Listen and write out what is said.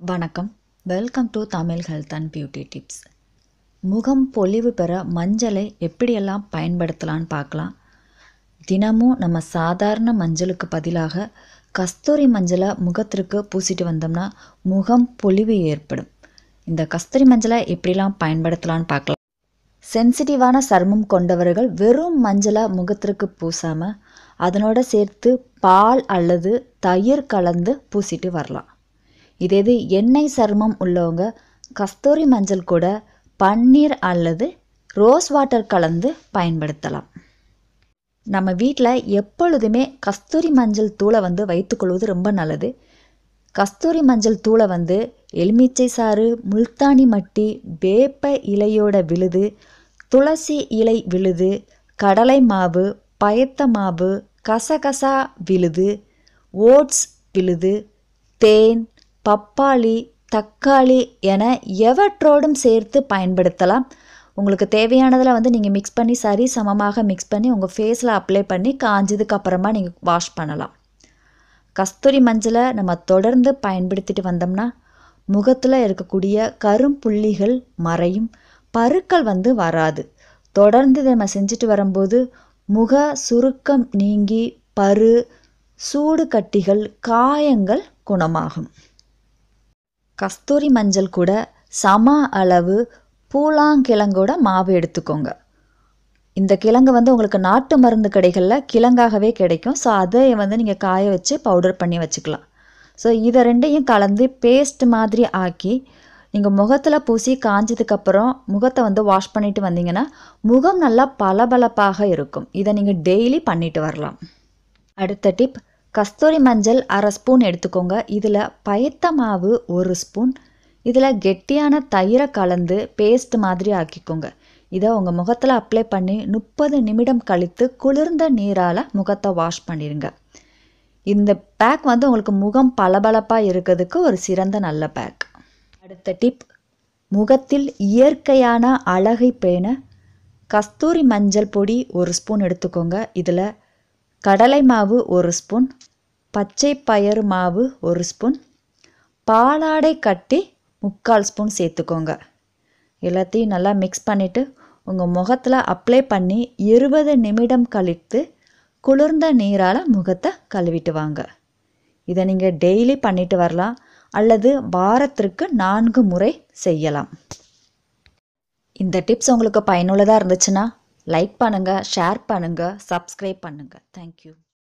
வணக்கம். Welcome to Tamil health and beauty tips முகம் பொலிவு பெற மஞ்சளை எப்படியெல்லாம் பயன்படுத்தலான்னு பார்க்கலாம். தினமும் நம்ம சாதாரண மஞ்சளுக்கு பதிலாக கஸ்தூரி மஞ்சளை முகத்திற்கு பூசிட்டு வந்தோம்னா முகம் பொலிவு ஏற்படும். இந்த கஸ்தூரி மஞ்சளை எப்படிலாம் பயன்படுத்தலான்னு பார்க்கலாம். சென்சிட்டிவான சருமம் கொண்டவர்கள் வெறும் மஞ்சளை முகத்திற்கு பூசாமல் அதனோட சேர்த்து பால் அல்லது தயிர் கலந்து பூசிட்டு வரலாம். இதே இது எண்ணெய் சருமம் உள்ளவங்க கஸ்தூரி மஞ்சள் கூட பன்னீர் அல்லது ரோஸ் வாட்டர் கலந்து பயன்படுத்தலாம். நம்ம வீட்டில் எப்பொழுதுமே கஸ்தூரி மஞ்சள் தூளை வந்து வைத்துக்கொள்வது ரொம்ப நல்லது. கஸ்தூரி மஞ்சள் தூளை வந்து எலுமிச்சை சாறு முல்தானி மட்டி வேப்ப இலையோட விழுது துளசி இலை விழுது கடலை மாவு பயத்த மாவு கசகசா விழுது ஓட்ஸ் விழுது தேன் பப்பாளி தக்காளி என எவற்றோடும் சேர்த்து பயன்படுத்தலாம். உங்களுக்கு தேவையானதில் வந்து நீங்கள் மிக்ஸ் பண்ணி சரி சமமாக மிக்ஸ் பண்ணி உங்கள் ஃபேஸில் அப்ளை பண்ணி காஞ்சதுக்கு அப்புறமா நீங்கள் வாஷ் பண்ணலாம். கஸ்தூரி மஞ்சளை நம்ம தொடர்ந்து பயன்படுத்திட்டு வந்தோம்னா முகத்தில் இருக்கக்கூடிய கரும்புள்ளிகள் மறையும் பருக்கள் வந்து வராது. தொடர்ந்து இதை நம்ம செஞ்சுட்டு வரும்போது முக சுருக்கம் நீங்கி பரு சூடு கட்டிகள் காயங்கள் குணமாகும். கஸ்தூரி மஞ்சள் கூட சம அளவு பூலாங்கிழங்கோட மாவு எடுத்துக்கோங்க. இந்த கிழங்கு வந்து உங்களுக்கு நாட்டு மருந்து கடைகளில் கிழங்காகவே கிடைக்கும். ஸோ அதை வந்து நீங்கள் காய வச்சு பவுடர் பண்ணி வச்சுக்கலாம். ஸோ இதை ரெண்டையும் கலந்து பேஸ்ட் மாதிரி ஆக்கி நீங்கள் முகத்தில் பூசி காஞ்சதுக்கப்புறம் முகத்தை வந்து வாஷ் பண்ணிட்டு வந்தீங்கன்னா முகம் நல்லா பளபளப்பாக இருக்கும். இதை நீங்கள் டெய்லி பண்ணிட்டு வரலாம். அடுத்த டிப் கஸ்தூரி மஞ்சள் அரை ஸ்பூன் எடுத்துக்கோங்க. இதில் பயத்த மாவு ஒரு ஸ்பூன். இதில் கெட்டியான தயிரை கலந்து பேஸ்ட் மாதிரி ஆக்கிக்கோங்க. இதை உங்கள் முகத்தில் அப்ளை பண்ணி முப்பது நிமிடம் கழித்து குளிர்ந்த நீரால் முகத்தை வாஷ் பண்ணிடுங்க இந்த பேக் வந்து உங்களுக்கு முகம் பளபளப்பாக இருக்கிறதுக்கு ஒரு சிறந்த நல்ல பேக் அடுத்த டிப் முகத்தில் இயற்கையான அழகை பேண கஸ்தூரி மஞ்சள் பொடி ஒரு ஸ்பூன் எடுத்துக்கோங்க. இதில் கடலை மாவு ஒரு ஸ்பூன். பச்சை பயறு மாவு ஒரு ஸ்பூன் பாலாடை கட்டி முக்கால் ஸ்பூன் சேர்த்துக்கோங்க. எல்லாத்தையும் நல்லா மிக்ஸ் பண்ணிவிட்டு உங்கள் முகத்தில் அப்ளை பண்ணி இருபது நிமிடம் கழித்து குளிர்ந்த நீரால் முகத்தை கழுவிட்டு வாங்க. இதை நீங்கள் டெய்லி பண்ணிட்டு வரலாம் அல்லது வாரத்திற்கு நான்கு முறை செய்யலாம். இந்த டிப்ஸ் உங்களுக்கு பயனுள்ளதாக இருந்துச்சுன்னா லைக் பண்ணுங்கள் ஷேர் பண்ணுங்கள் சப்ஸ்கிரைப் பண்ணுங்கள் தேங்க்யூ